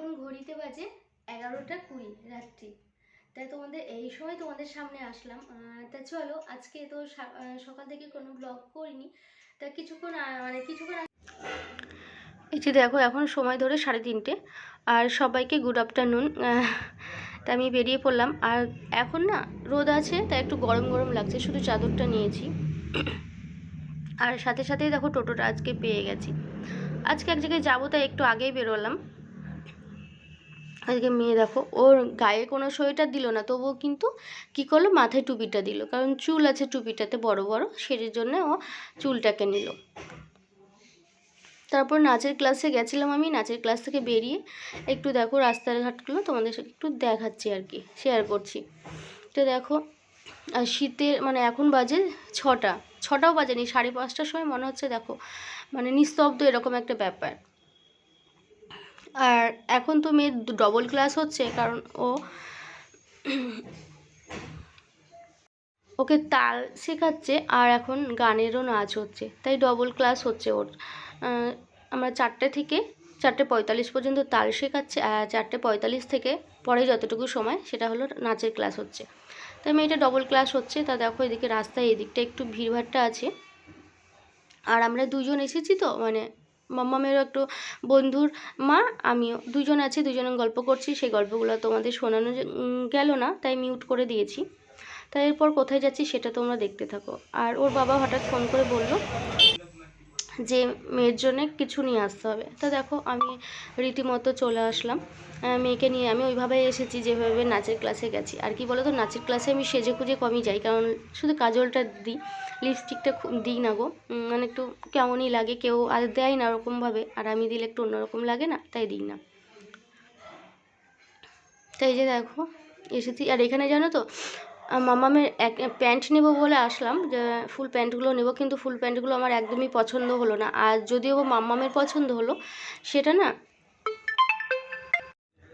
এখন ঘড়িতে বাজে এগারোটা কুড়ি রাত্রি। তাই তোমাদের এই সময় তোমাদের সামনে আসলাম। তা চলো, আজকে তো সকাল থেকে কোনো ব্লগ করিনি। তা কিছুক্ষণ মানে কিছুক্ষণ এই যে দেখো, এখন সময় ধরে সাড়ে তিনটে। আর সবাইকে গুড আফটারনুন তা আমি বেরিয়ে পড়লাম। আর এখন না, রোদ আছে তাই একটু গরম গরম লাগছে, শুধু চাদরটা নিয়েছি। আর সাথে সাথেই দেখো টোটোটা আজকে পেয়ে গেছি। আজকে এক জায়গায় যাব, তাই একটু আগেই বেরোলাম। আজকে মেয়ে দেখো, ওর গায়ে কোনো সোয়েটার দিল না তবুও কিন্তু কি করল, মাথায় টুপিটা দিল, কারণ চুল আছে টুপিটাতে বড় বড়, সেটার জন্য ও চুলটাকে নিল। তারপর নাচের ক্লাসে গেছিলাম আমি, নাচের ক্লাস থেকে বেরিয়ে একটু দেখো রাস্তার ঘাটগুলো তোমাদের একটু দেখাচ্ছি আর কি শেয়ার করছি। তো দেখো আর শীতের মানে এখন বাজে ছটা, ছটাও বাজেনি, সাড়ে পাঁচটার সময় মনে হচ্ছে দেখো মানে নিস্তব্ধ এরকম একটা ব্যাপার। আর এখন তো মেয়ের ডবল ক্লাস হচ্ছে, কারণ ও ওকে তাল শেখাচ্ছে আর এখন গানেরও নাচ হচ্ছে, তাই ডবল ক্লাস হচ্ছে ওর। আমরা চারটে থেকে চারটে পঁয়তাল্লিশ পর্যন্ত তাল শেখাচ্ছে চারটে পঁয়তাল্লিশ থেকে পরে যতটুকু সময় সেটা হলো নাচের ক্লাস হচ্ছে। তাই মেয়েটা ডবল ক্লাস হচ্ছে, তা দেখো এদিকে রাস্তায় এদিকটা একটু ভিড়ভাট্টা আছে। আর আমরা দুজন এসেছি তো মানে মাম্মামেরও একটু বন্ধুর মা, আমিও। দুজন আছি, দুজনে গল্প করছি, সেই গল্পগুলো তোমাদের শোনানো গেল না, তাই মিউট করে দিয়েছি। তাই এরপর কোথায় যাচ্ছি সেটা তোমরা দেখতে থাকো। আর ওর বাবা হঠাৎ ফোন করে বলল যে মেয়ের জন্যে কিছু নিয়ে আসতে হবে। তা দেখো, আমি রীতিমতো চলে আসলাম। মেয়েকে নিয়ে আমি ওইভাবে এসেছি যেভাবে নাচের ক্লাসে গেছি। আর কি বলো তো নাচের ক্লাসে আমি সেজে খুঁজে কমই যাই, কারণ শুধু কাজলটা দিই লিপস্টিকটা দিই না গো। মানে একটু কেমনই লাগে, কেউ আর দেয় না ওরকমভাবে, আর আমি দিলে একটু অন্যরকম লাগে না, তাই দিই না। তাই যে দেখো, এসেছি। আর এখানে জানো তো মামামের এক, প্যান্ট নেব বলে আসলাম, যে ফুল প্যান্টগুলো নেব, কিন্তু ফুল প্যান্টগুলো আমার একদমই পছন্দ হলো না। আর যদিও মাম্মামের পছন্দ হলো, সেটা না,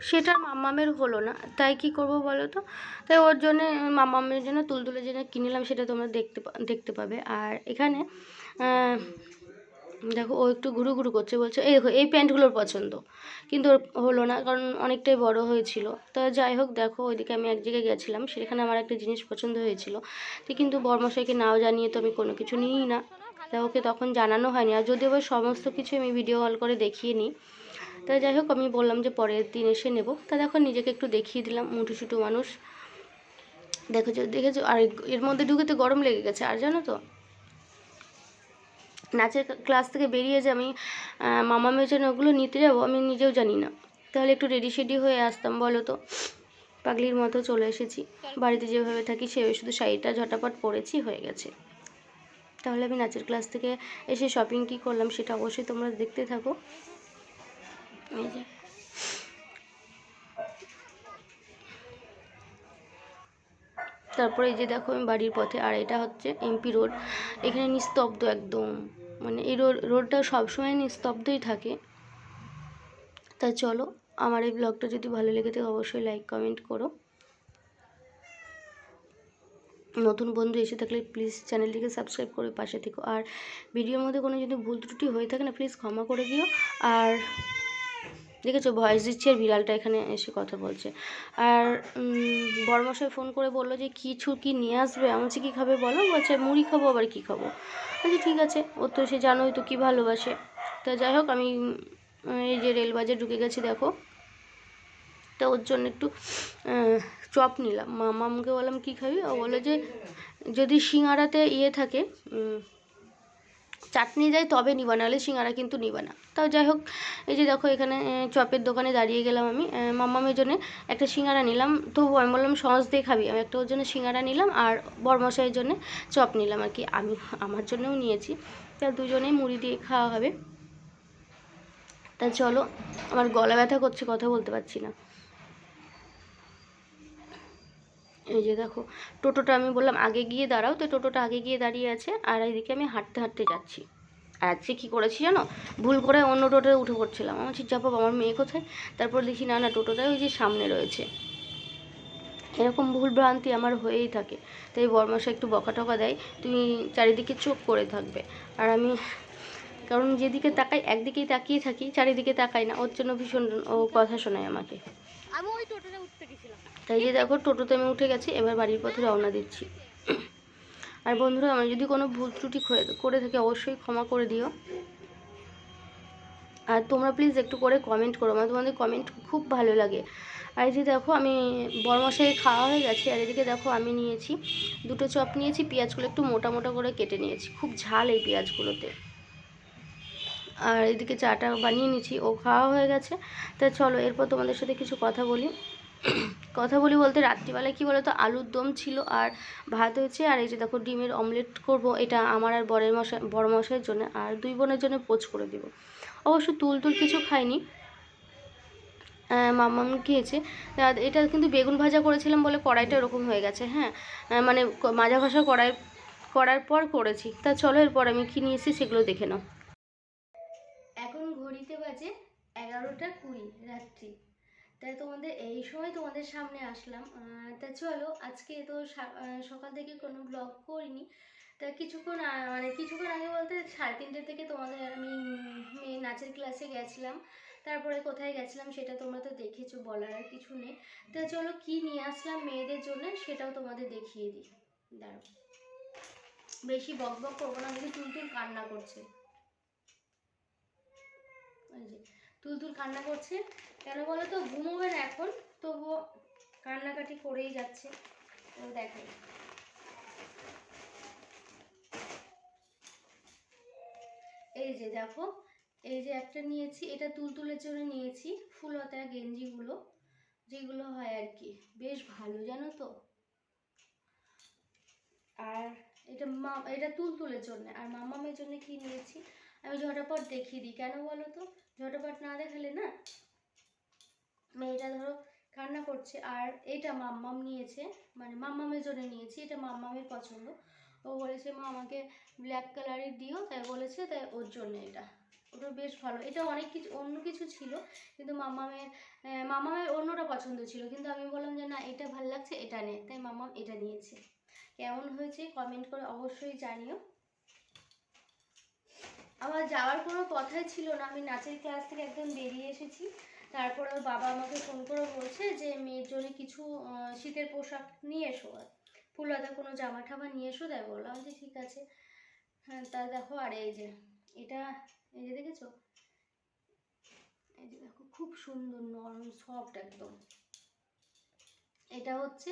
সেটা মাম্মামের হলো না। তাই কি করব বলো তো? তাই ওর জন্য, মাম্মামের জন্য তুলতুলের জন্য কিনলাম, সেটা তোমরা দেখতে দেখতে পাবে। আর এখানে দেখো ও একটু ঘুরু ঘুরু করছে, বলছে, এই দেখো, এই প্যান্টগুলোর পছন্দ। কিন্তু হলো না, কারণ অনেকটাই বড় হয়েছিল। তো যাই হোক, দেখো, ওইদিকে আমি এক জায়গায় গেছিলাম, সেখানে আমার একটা জিনিস পছন্দ হয়েছিল। তো কিন্তু বর্মশাইকে নাও জানিয়ে তো আমি কোনো কিছু নিই না। তা ওকে তখন জানানো হয়নি। আর যদিও বা সমস্ত কিছু আমি ভিডিও কল করে দেখিয়ে নিই, তা যাই হোক, আমি বললাম যে পরের দিন এসে নেব। তা দেখো, নিজেকে একটু দেখিয়ে দিলাম মুটু সুটু মানুষ। দেখেছ দেখেছ? আর এর মধ্যে ঢুকে তো গরম লেগে গেছে, আর জানো তো? নাচের ক্লাস থেকে বেরিয়ে যে আমি মামা জন্য ওগুলো নিতে যাব, আমি নিজেও জানি না। তাহলে একটু রেডি শেডি হয়ে আসতাম, বলো তো? পাগলির মতো চলে এসেছি। বাড়িতে যেভাবে থাকি, সেভাবে শুধু শাড়িটা ঝটাপট পরেছি, হয়ে গেছে। তাহলে আমি নাচের ক্লাস থেকে এসে শপিং কী করলাম, সেটা অবশ্যই তোমরা দেখতে থাকো। তারপরে এই যে দেখো, আমি বাড়ির পথে, আর এটা হচ্ছে এমপি রোড। এখানে নিস্তব্ধ একদম। মানে এই রোড, রোডটা সবসময় নিস্তব্ধই থাকে। তা চলো, আমার এই ব্লগটা যদি ভালো লেগে থাকে অবশ্যই লাইক কমেন্ট করো। নতুন বন্ধু এসে থাকলে প্লিজ চ্যানেলটিকে সাবস্ক্রাইব করে পাশে থেকো। আর ভিডিওর মধ্যে কোনো যদি ভুল ত্রুটি হয়ে থাকে না প্লিজ ক্ষমা করে দিও। আর দেখেছ? ভয়েস দিচ্ছে আর বিড়ালটা এখানে এসে কথা বলছে। আর বড়মশাই ফোন করে বলল যে, কিছু কি নিয়ে আসবে? আমি বলছি, কী খাবে বলো? বলছে, মুড়ি খাব, আবার কী খাব? বলছি ঠিক আছে। ও তো সে জানোই তো কী ভালোবাসে। তা যাই হোক, আমি এই যে রেলবাজার ঢুকে গেছি, দেখো। তা ওর জন্য একটু চপ নিলাম। মামামকে বললাম, কী খাবি? ও বলল যে, যদি সিঙ্গারাতে ইয়ে থাকে চাটনি যায় তবে নিবা, নাহলে সিঙ্গারা কিন্তু নিবা না। তাও যাই হোক, এই যে দেখো এখানে চপের দোকানে দাঁড়িয়ে গেলাম আমি। মাম্মামের জন্য একটা সিঙ্গারা নিলাম। তবু আমি বললাম, সস দিয়ে খাবি। আমি একটা ওর জন্য সিঙ্গারা নিলাম আর বরমশাইয়ের জন্য চপ নিলাম আর কি। আমি, আমার জন্যও নিয়েছি। তা দুজনেই মুড়ি দিয়ে খাওয়া হবে। তা চলো, আমার গলা ব্যথা করছে, কথা বলতে পারছি না। এই যে দেখো, টোটোটা আমি বললাম আগে গিয়ে দাঁড়াও, তো টোটোটা আগে গিয়ে দাঁড়িয়ে আছে আর এইদিকে আমি হাঁটতে হাঁটতে যাচ্ছি। আর আজকে কী করেছি জানো? ভুল করে অন্য টোটোয় উঠে পড়ছিলাম। আমার ঠিক যাব আমার মেয়ে কোথায়? তারপর দেখি, না না টোটোটাই ওই যে সামনে রয়েছে। এরকম ভুল ভ্রান্তি আমার হয়েই থাকে। তাই বর্মাশা একটু বকা টকা দেয়। তুমি চারিদিকে চোখ করে থাকবে। আর আমি কারণ যেদিকে তাকাই একদিকেই তাকিয়ে থাকি চারিদিকে তাকাই না। ওর জন্য ভীষণ ও কথা শোনায় আমাকে। আমি ওই টোটোতে উঠতে গেছিলাম। তাই যে দেখো টোটোতে আমি উঠে গেছি এবার বাড়ির পথে রওনা দিচ্ছি। আর বন্ধুরা আমি যদি কোনো ভুল ত্রুটি করে থাকি অবশ্যই ক্ষমা করে দিও। আর তোমরা প্লিজ একটু করে কমেন্ট করো আমার তোমাদের কমেন্ট খুব ভালো লাগে। আর এই যে দেখো আমি বড়মশাই খাওয়া হয়ে গেছে আর এদিকে দেখো আমি নিয়েছি দুটো চপ নিয়েছি পেঁয়াজগুলো একটু মোটা মোটা করে কেটে নিয়েছি। খুব ঝাল এই পেঁয়াজগুলোতে। আর এদিকে চাটা বানিয়ে নিয়েছি, ও খাওয়া হয়ে গেছে। তা চলো, এরপর তোমাদের সাথে কিছু কথা বলি। কথা বলি বলতে রাত্রিবেলায় কী বলো তো আলুর দম ছিল আর ভাত হয়েছে, আর এই যে দেখো ডিমের অমলেট করব, এটা আমার আর বরের মশাই বড় মশাইয়ের জন্য, আর দুই বোনের জন্য পোচ করে দেবো। অবশ্য তুল তুল কিছু খাইনি। মাম্মাম খেয়েছে। এটা কিন্তু বেগুন ভাজা করেছিলাম বলে কড়াইটা এরকম হয়ে গেছে হ্যাঁ? মানে মাজা ঘষা কড়াই, করার পর করেছি। তা চলো, এরপর আমি কী নিয়ে এসেছি সেগুলো দেখে নাও। বাজে এগারোটা কুড়ি রাত্রি। তাই তোমাদের এই সময় তোমাদের সামনে আসলাম। তা চলো, আজকে তো সকাল থেকে কোনো ব্লগ করিনি। তা কিছুক্ষণ মানে কিছুক্ষণ আগে বলতে সাড়ে তিনটে থেকে তোমাদের আমি নাচের ক্লাসে গেছিলাম। তারপরে কোথায় গেছিলাম সেটা তোমরা তো দেখেছ, বলার আর কিছু নেই। তা চলো, কি নিয়ে আসলাম মেয়েদের জন্য সেটাও তোমাদের দেখিয়ে দিই। দাঁড়াও। বেশি বক বক করব না দেখি তুলতুল কান্না করছে। যে তুলতুল কান্না করছে। কেন বলো তো ঘুমোবে না এখন, তবুও কান্নাকাটি করেই যাচ্ছে। ও দেখো। এই যে দেখো, এই যে একটা নিয়েছি, এটা তুলতুলের জন্য নিয়েছি ফুলহাতা গেঞ্জিগুলো, যেগুলো হয় আর কি। বেশ ভালো, জানো তো? আর এটা মা, এটা তুলতুলের জন্য। আর মামামের জন্য কি নিয়েছি? আমি ঝটাপট দেখিয়ে দিই। কেন বলো তো ঝটাপট না দেখালে না মেয়েটা ধরো কান্না করছে। আর এটা মাম্মাম নিয়েছে মানে মাম্মামের জন্য নিয়েছি এটা মাম্মামের পছন্দ। ও বলেছে মা আমাকে ব্ল্যাক কালারের দিও। তাই বলেছে তাই ওর জন্য এটা। ওটা বেশ ভালো। এটা অনেক কিছু অন্য কিছু ছিল কিন্তু মামামের আহ, মামামের অন্যটা পছন্দ ছিল। কিন্তু আমি বললাম যে না এটা ভালো লাগছে এটা নে। তাই মামাম এটা নিয়েছে। কেমন হয়েছে কমেন্ট করে অবশ্যই জানিও। আমার যাওয়ার কোনো কথাই ছিল না। আমি নাচের ক্লাস থেকে একদম বেরিয়ে এসেছি। তারপরে বাবা আমাকে ফোন করে বলছে যে, মেয়ের জন্য কিছু শীতের পোশাক নিয়ে এসো ফুলহাতা কোনো জামা ঠামা নিয়ে এসো তাই বললাম যে, ঠিক আছে। হ্যাঁ তা দেখো, আর এই যে, এটা, এই যে দেখেছ? এই যে দেখো, খুব সুন্দর, নরম সফট একদম। এটা হচ্ছে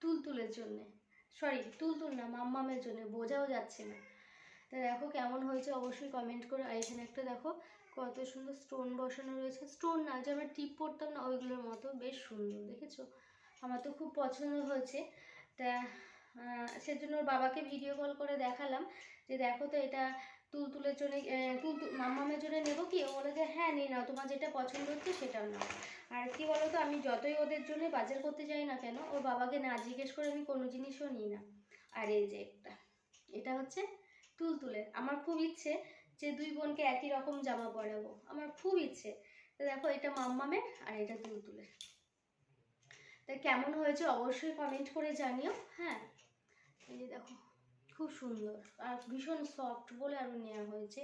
তুলতুলের জন্যে। সরি তুলতুল না, মাম্মামের জন্য, বোঝাও যাচ্ছে না। তা দেখো কেমন হয়েছে অবশ্যই কমেন্ট করে। আর এখানে একটা দেখো, কত সুন্দর স্টোন বসানো রয়েছে। স্টোন না, যে আমরা টিপ পরতাম না, ওইগুলোর মতো। বেশ সুন্দর, দেখেছ? আমার তো খুব পছন্দ হয়েছে। তা সেজন্য ওর বাবাকে ভিডিও কল করে দেখালাম যে দেখো তো এটা তুলতুলের জন্য তুলতুল মাম্মামের জন্য নেব কি? ও বলে যে হ্যাঁ নিয়ে নাও। তোমার যেটা পছন্দ হচ্ছে সেটাও নাও। আর কি বলো তো আমি যতই ওদের জন্য বাজার করতে যাই না কেন, ওর বাবাকে না জিজ্ঞেস করে আমি কোনো জিনিসও নিই না। আর এই যে একটা, এটা হচ্ছে তুলতুলের আমার খুব ইচ্ছে যে দুই বোনকে একই রকম জামা পরাবো। আমার খুব ইচ্ছে। তো দেখো এটা মাম্মামের আর এটা তুলতুলের তা কেমন হয়েছে অবশ্যই কমেন্ট করে জানিও হ্যাঁ? এই যে দেখো খুব সুন্দর আর ভীষণ সফট বলে আরও নেওয়া হয়েছে।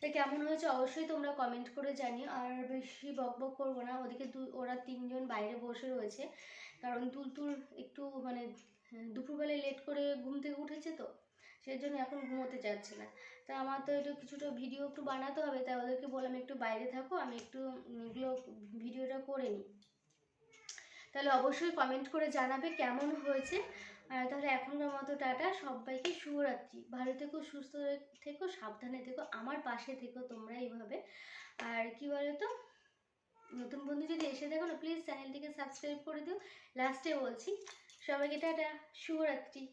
তা কেমন হয়েছে অবশ্যই তোমরা কমেন্ট করে জানিও। আর বেশি বক বক করব না ওদিকে ওরা তিনজন বাইরে বসে রয়েছে। কারণ তুলতুল একটু মানে হ্যাঁ, দুপুরবেলায় লেট করে ঘুম থেকে উঠেছে তো। সেই জন্য এখন ঘুমোতে যাচ্ছে না। তা আমার তো একটু কিছুটা ভিডিও একটু বানাতে হবে, তাই ওদেরকে বললাম একটু বাইরে থাকো, আমি একটু এগুলো ভিডিওটা করে নিই। তাহলে অবশ্যই কমেন্ট করে জানাবে কেমন হয়েছে। আর তাহলে এখনকার মতো টাটা, সবাইকে শুভরাত্রি। ভালো থেকো, সুস্থ থেকো, সাবধানে থেকো, আমার পাশে থেকো তোমরা এইভাবে। আর কি বলো তো নতুন বন্ধু যদি এসে দেখো না প্লিজ চ্যানেলটিকে সাবস্ক্রাইব করে দিও। লাস্টে বলছি, সবাইকে টাটা, শুভরাত্রি।